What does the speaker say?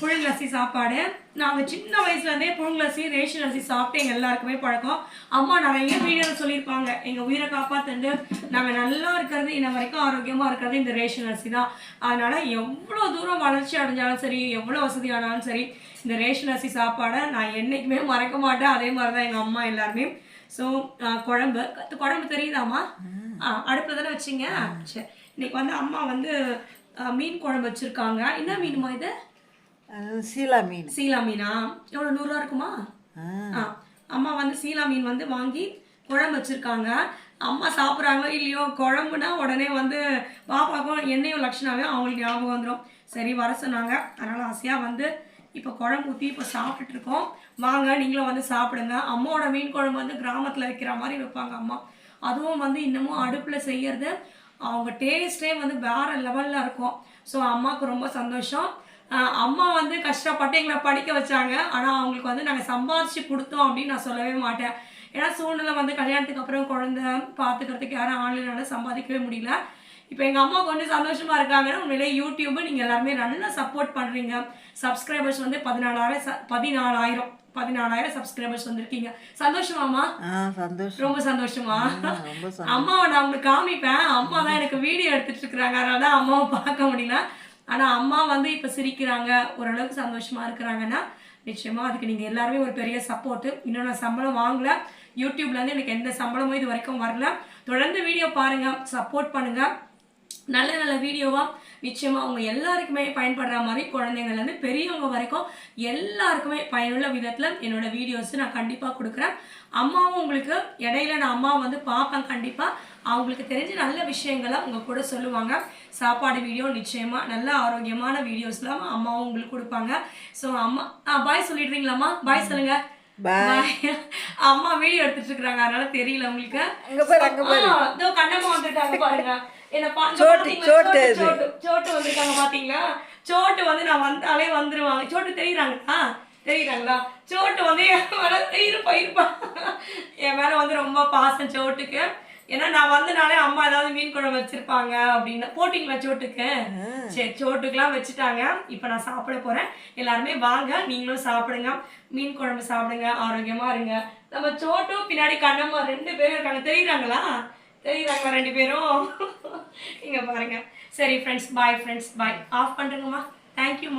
புழுங்கலசி சாப்பாடு. நாங்கள் சின்ன வயசுலேருந்தே புழுங்கலசி ரேஷன் அரிசி சாப்பிட்டு எங்கள் எல்லாருக்குமே பழக்கம். அம்மா நிறைய வீடியோவில் சொல்லியிருப்பாங்க. எங்கள் உயிரை காப்பாத்துண்டு நாங்கள் நல்லா இருக்கிறது இன்ன வரைக்கும் ஆரோக்கியமாக இருக்கிறது இந்த ரேஷன் அரிசி தான். அதனால எவ்வளோ தூரம் வளர்ச்சி அடைஞ்சாலும் சரி எவ்வளோ வசதி ஆனாலும் சரி இந்த ரேஷன் அரிசி சாப்பாடை நான் என்னைக்குமே மறக்க மாட்டேன். அதே மாதிரி தான் எங்கள் அம்மா எல்லாருமே. ஸோ குழம்பு. குழம்பு தெரியுதாம்மா? அடுப்பில் தானே வச்சிங்க? சரி. இன்னைக்கு வந்து அம்மா வந்து ஆ, மீன் குழம்பு வச்சிருக்காங்க. என்ன மீனுமா இது? சீலா மீன். சீலா மீனா? எவ்வளோ நூறுரூவா இருக்குமா? ஆ. அம்மா வந்து சீலா மீன் வந்து வாங்கி குழம்பு வச்சிருக்காங்க. அம்மா சாப்பிட்றாங்க இல்லையோ குழம்புனா உடனே வந்து பாப்பாக்கும் எண்ணெயும் லட்சணாவே அவங்களுக்கு ஞாபகம் வந்துடும் சரி வர சொன்னாங்க. அதனால ஆசையாக வந்து இப்போ குழம்பு ஊற்றி இப்போ சாப்பிட்டுட்டு இருக்கோம். வாங்க நீங்களும் வந்து சாப்பிடுங்க. அம்மாவோட மீன் குழம்பு வந்து கிராமத்தில் வைக்கிற மாதிரி வைப்பாங்க அம்மா. அதுவும் வந்து இன்னமும் அடுப்பில் செய்யறது. அவங்க டேஸ்டே வந்து வேற லெவலில் இருக்கும். ஸோ அம்மாவுக்கு ரொம்ப சந்தோஷம். அம்மா வந்து கஷ்டப்பட்டு எங்களை படிக்க வச்சாங்க. ஆனால் அவங்களுக்கு வந்து நாங்கள் சம்பாதிச்சு கொடுத்தோம் அப்படின்னு நான் சொல்லவே மாட்டேன். ஏன்னா சூழ்நிலை வந்து கல்யாணத்துக்கு அப்புறம் குழந்தை பார்த்துக்கிறதுக்கு யாரும் ஆன்லைனால சம்பாதிக்கவே முடியல. இப்போ எங்கள் அம்மா கொஞ்சம் சந்தோஷமா இருக்காங்கன்னா உண்மையிலே யூடியூப் நீங்கள் எல்லாருமே நல்லா சப்போர்ட் பண்ணுறீங்க சப்ஸ்கிரைபர்ஸ் வந்து பதினாலாயிரம் பதினாலாயிரம் பதினாலாயிரம் சப்ஸ்கிரைபர்ஸ் வந்திருக்கீங்க. சந்தோஷமாமா ரொம்ப சந்தோஷமா? அம்மாவை நான் உங்களுக்கு காமிப்பேன். அம்மா தான் எனக்கு வீடியோ எடுத்துட்டு இருக்கிறாங்க. அதனால தான் அம்மாவை பார்க்க முடியல. ஆனால் அம்மா வந்து இப்போ சிரிக்கிறாங்க ஓரளவுக்கு சந்தோஷமாக இருக்கிறாங்கன்னா நிச்சயமாக அதுக்கு நீங்கள் எல்லாருமே ஒரு பெரிய சப்போர்ட்டு இன்னும் நான் சம்பளம் வாங்கல. யூடியூப்லேருந்து எனக்கு எந்த சம்பளமும் இது வரைக்கும் வரல. தொடர்ந்து வீடியோ பாருங்கள் சப்போர்ட் பண்ணுங்கள் நல்ல நல்ல வீடியோவா நிச்சயமா அவங்க எல்லாருக்குமே பயன்படுற மாதிரி குழந்தைங்கள்ல இருந்து பெரியவங்க வரைக்கும் எல்லாருக்குமே பயனுள்ள விதத்துல என்னோட வீடியோஸ் நான் கண்டிப்பா கொடுக்குறேன். அம்மாவும் உங்களுக்கு இடையில நான் அம்மா வந்து பார்ப்பேன் கண்டிப்பா. அவங்களுக்கு தெரிஞ்ச நல்ல விஷயங்களை உங்க கூட சொல்லுவாங்க. சாப்பாடு வீடியோ நிச்சயமா நல்ல ஆரோக்கியமான வீடியோஸ்லாம் அம்மாவும் உங்களுக்கு கொடுப்பாங்க. ஸோ அம்மா பாய் சொல்லிடுறீங்களாம்மா? பாய் சொல்லுங்க. அம்மா வீடியோ எடுத்துட்டு இருக்காங்க அதனால தெரியல உங்களுக்கு. பாருங்க. என்ன சோட்டு? சோட்டு சோட்டு, வந்திருக்காங்க பாத்தீங்களா? சோட்டு வந்து நான் வந்தாலே வந்துருவாங்க. சோட்டு தெரியுறாங்களா? தெரியுறாங்களா? சோட்டு வந்து என் இருப்பா இருப்பா. என் மேல வந்து ரொம்ப பாசம் சோட்டுக்கு. ஏன்னா நான் வந்தனாலே அம்மா ஏதாவது மீன் குழம்பு வச்சிருப்பாங்க அப்படின்னு. போட்டிங்களா சோட்டுக்கு? சரி சோட்டுக்கெல்லாம் வச்சுட்டாங்க. இப்போ நான் சாப்பிட போறேன். எல்லாருமே வாங்க நீங்களும் சாப்பிடுங்க. மீன் குழம்பு சாப்பிடுங்க ஆரோக்கியமா இருங்க. நம்ம சோட்டு பின்னாடி கண்ணம்மா ரெண்டு பேரும் இருக்காங்க. தெரியுறாங்களா? தெரியுறாங்களா ரெண்டு பேரும்? இங்க பாருங்க. சரி friends bye friends bye off பண்ணுறேங்கம்மா தேங்க்யூம்மா